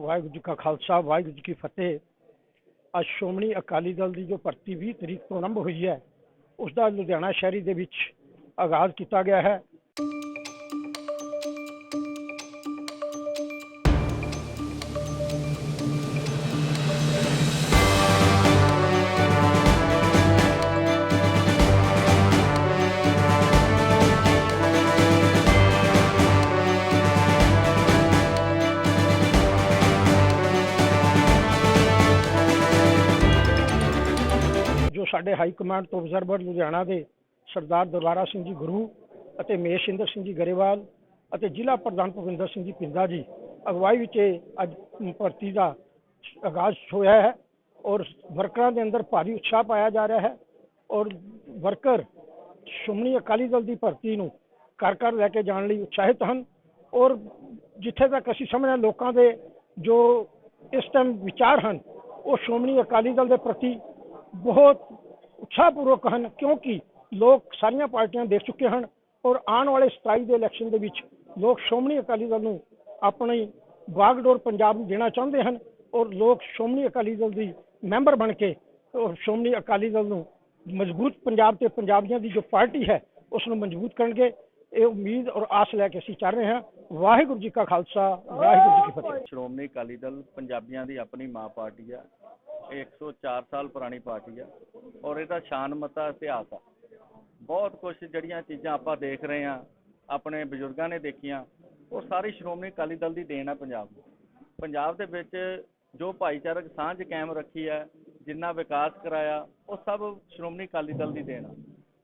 ਵਾਹਿਗੁਰੂ ਜੀ ਕਾ ਖਾਲਸਾ, ਵਾਹਿਗੁਰੂ ਜੀ ਕੀ ਫਤਿਹ। ਅੱਜ ਸ਼੍ਰੋਮਣੀ ਅਕਾਲੀ ਦਲ ਦੀ ਜੋ ਭਰਤੀ 20 ਤਰੀਕ ਤੋਂ ਆਰੰਭ ਹੋਈ ਹੈ ਉਸ ਦਾ ਲੁਧਿਆਣਾ ਸ਼ਹਿਰੀ ਦੇ ਵਿੱਚ ਆਗਾਜ਼ ਕੀਤਾ ਗਿਆ ਹੈ। ਸਾਡੇ ਹਾਈ ਕਮਾਂਡ ਤੋਂ ਅਬਜ਼ਰਵਰ ਲੁਧਿਆਣਾ ਦੇ ਸਰਦਾਰ ਦਰਬਾਰਾ ਸਿੰਘ ਜੀ ਗੁਰੂ ਅਤੇ ਮੇਸ਼ਿੰਦਰ ਸਿੰਘ ਜੀ ਗਰੇਵਾਲ ਅਤੇ ਜ਼ਿਲ੍ਹਾ ਪ੍ਰਧਾਨ ਭੁਪਿੰਦਰ ਸਿੰਘ ਜੀ ਪਿੰਦਾ ਜੀ, ਅਗਵਾਈ ਵਿੱਚ ਇਹ ਅੱਜ ਭਰਤੀ ਦਾ ਆਗਾਜ਼ ਹੋਇਆ ਹੈ ਔਰ ਵਰਕਰਾਂ ਦੇ ਅੰਦਰ ਭਾਰੀ ਉਤਸ਼ਾਹ ਪਾਇਆ ਜਾ ਰਿਹਾ ਹੈ ਔਰ ਵਰਕਰ ਸ਼੍ਰੋਮਣੀ ਅਕਾਲੀ ਦਲ ਦੀ ਭਰਤੀ ਨੂੰ ਘਰ ਘਰ ਲੈ ਕੇ ਜਾਣ ਲਈ ਉਤਸ਼ਾਹਿਤ ਹਨ ਔਰ ਜਿੱਥੇ ਤੱਕ ਅਸੀਂ ਸਮਝਦੇ ਲੋਕਾਂ ਦੇ ਜੋ ਇਸ ਟਾਈਮ ਵਿਚਾਰ ਹਨ, ਉਹ ਸ਼੍ਰੋਮਣੀ ਅਕਾਲੀ ਦਲ ਦੇ ਪ੍ਰਤੀ ਬਹੁਤ ਉਤਸ਼ਾਹਪੂਰਵਕ ਹਨ, ਕਿਉਂਕਿ ਲੋਕ ਸਾਰੀਆਂ ਪਾਰਟੀਆਂ ਦੇਖ ਚੁੱਕੇ ਹਨ ਔਰ ਆਉਣ ਵਾਲੇ 27 ਦੇ ਇਲੈਕਸ਼ਨ ਦੇ ਵਿੱਚ ਲੋਕ ਸ਼੍ਰੋਮਣੀ ਅਕਾਲੀ ਦਲ ਨੂੰ ਆਪਣੀ ਬਾਗਡੋਰ ਪੰਜਾਬ ਨੂੰ ਦੇਣਾ ਚਾਹੁੰਦੇ ਹਨ ਔਰ ਲੋਕ ਸ਼੍ਰੋਮਣੀ ਅਕਾਲੀ ਦਲ ਦੀ ਮੈਂਬਰ ਬਣ ਕੇ ਔਰ ਸ਼੍ਰੋਮਣੀ ਅਕਾਲੀ ਦਲ ਨੂੰ ਮਜ਼ਬੂਤ ਪੰਜਾਬ ਤੇ ਪੰਜਾਬੀਆਂ ਦੀ ਜੋ ਪਾਰਟੀ ਹੈ, ਉਸ ਨੂੰ ਮਜ਼ਬੂਤ ਕਰਨਗੇ। ਇਹ ਉਮੀਦ ਔਰ ਆਸ ਲੈ ਕੇ ਅਸੀਂ ਚੱਲ ਰਹੇ ਹਾਂ। ਵਾਹਿਗੁਰੂ ਜੀ ਕਾ ਖਾਲਸਾ, ਵਾਹਿਗੁਰੂ ਜੀ ਕੀ ਫਤਿਹ। ਸ਼੍ਰੋਮਣੀ ਅਕਾਲੀ ਦਲ ਪੰਜਾਬੀਆਂ ਦੀ ਆਪਣੀ ਮਾਂ ਪਾਰਟੀ ਆ। 104 ਸਾਲ ਪੁਰਾਣੀ ਪਾਰਟੀ ਆ ਔਰ ਇਹਦਾ ਸ਼ਾਨਮਤਾ ਇਤਿਹਾਸ ਆ। ਬਹੁਤ ਕੁਝ ਜਿਹੜੀਆਂ ਚੀਜ਼ਾਂ ਆਪਾਂ ਦੇਖ ਰਹੇ ਆ ਆਪਣੇ ਬਜ਼ੁਰਗਾਂ ਨੇ ਦੇਖੀਆਂ, ਉਹ ਸਾਰੀ ਸ਼੍ਰੋਮਣੀ ਅਕਾਲੀ ਦਲ ਦੀ ਦੇਣ ਆ ਪੰਜਾਬ ਨੂੰ। ਪੰਜਾਬ ਦੇ ਵਿੱਚ ਜੋ ਭਾਈਚਾਰਕ ਸਾਂਝ ਕਾਇਮ ਰੱਖੀ ਹੈ, ਜਿੰਨਾ ਵਿਕਾਸ ਕਰਾਇਆ, ਉਹ ਸਭ ਸ਼੍ਰੋਮਣੀ ਅਕਾਲੀ ਦਲ ਦੀ ਦੇਣ ਆ।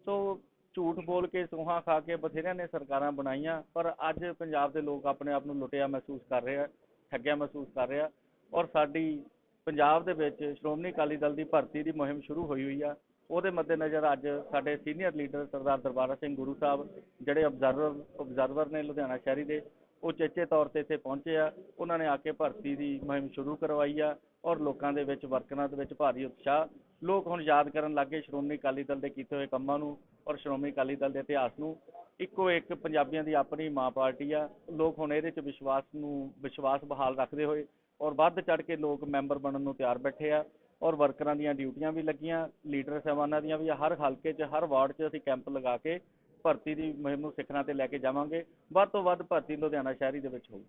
ਸੋ ਝੂਠ ਬੋਲ ਕੇ ਸੂਹਾਂ ਖਾ ਕੇ ਬਥੇਰਿਆਂ ਨੇ ਸਰਕਾਰਾਂ ਬਣਾਈਆਂ, ਪਰ ਅੱਜ ਪੰਜਾਬ ਦੇ ਲੋਕ ਆਪਣੇ ਆਪ ਨੂੰ ਲੁੱਟਿਆ ਮਹਿਸੂਸ ਕਰ ਰਹੇ ਆ, ਠੱਗਿਆ ਮਹਿਸੂਸ ਕਰ ਰਹੇ ਆ ਔਰ ਸਾਡੀ ਪੰਜਾਬ ਦੇ ਵਿੱਚ ਸ਼੍ਰੋਮਣੀ ਅਕਾਲੀ ਦਲ ਦੀ ਭਰਤੀ ਦੀ ਮੁਹਿੰਮ ਸ਼ੁਰੂ ਹੋਈ ਹੋਈ ਆ। ਉਹਦੇ ਮੱਦੇਨਜ਼ਰ ਅੱਜ ਸਾਡੇ ਸੀਨੀਅਰ ਲੀਡਰ ਸਰਦਾਰ ਦਰਬਾਰਾ ਸਿੰਘ ਗੁਰੂ ਸਾਹਿਬ, ਜਿਹੜੇ ਅਬਜ਼ਰਵਰ ਅਬਜ਼ਰਵਰ ਨੇ ਲੁਧਿਆਣਾ ਸ਼ਹਿਰੀ ਦੇ, ਉਹ ਚੇਚੇ ਤੌਰ ਤੇ ਇੱਥੇ ਪਹੁੰਚੇ ਆ। ਉਹਨਾਂ ਨੇ ਆ ਕੇ ਭਰਤੀ ਦੀ ਮੁਹਿੰਮ ਸ਼ੁਰੂ ਕਰਵਾਈ ਆ ਔਰ ਲੋਕਾਂ ਦੇ ਵਿੱਚ ਵਰਕਰਾਂ ਦੇ ਵਿੱਚ ਭਾਰੀ ਉਤਸ਼ਾਹ। ਲੋਕ ਹੁਣ ਯਾਦ ਕਰਨ ਲੱਗੇ ਸ਼੍ਰੋਮਣੀ ਅਕਾਲੀ ਦਲ ਦੇ ਕੀਤੇ ਹੋਏ ਕੰਮਾਂ ਨੂੰ ਔਰ ਸ਼੍ਰੋਮਣੀ ਅਕਾਲੀ ਦਲ ਦੇ ਇਤਿਹਾਸ ਨੂੰ। ਇੱਕੋ ਇੱਕ ਪੰਜਾਬੀਆਂ ਦੀ ਆਪਣੀ ਮਾਂ ਪਾਰਟੀ ਆ। ਲੋਕ ਹੁਣ ਇਹਦੇ 'ਚ ਵਿਸ਼ਵਾਸ ਨੂੰ, ਵਿਸ਼ਵਾਸ ਬਹਾਲ ਰੱਖਦੇ ਹੋਏ ਔਰ ਵੱਧ ਚੜ ਕੇ ਲੋਕ ਮੈਂਬਰ ਬਣਨ ਨੂੰ ਤਿਆਰ ਬੈਠੇ ਆ। ਔਰ ਵਰਕਰਾਂ ਦੀਆਂ ਡਿਊਟੀਆਂ ਵੀ ਲੱਗੀਆਂ, ਲੀਡਰ ਸਾਹਿਬਾਨਾਂ ਦੀਆਂ ਵੀ ਹਰ ਹਲਕੇ 'ਚ, ਹਰ ਵਾਰਡ 'ਚ ਅਸੀਂ ਕੈਂਪ ਲਗਾ ਕੇ ਭਰਤੀ ਦੀ ਮੁਹਿੰਮ ਨੂੰ ਸਿਖਰਾਂ ਤੇ ਲੈ ਕੇ ਜਾਵਾਂਗੇ। ਵੱਧ ਤੋਂ ਵੱਧ ਭਰਤੀ ਲੁਧਿਆਣਾ ਸ਼ਹਿਰੀ ਦੇ ਵਿੱਚ ਹੋਊ।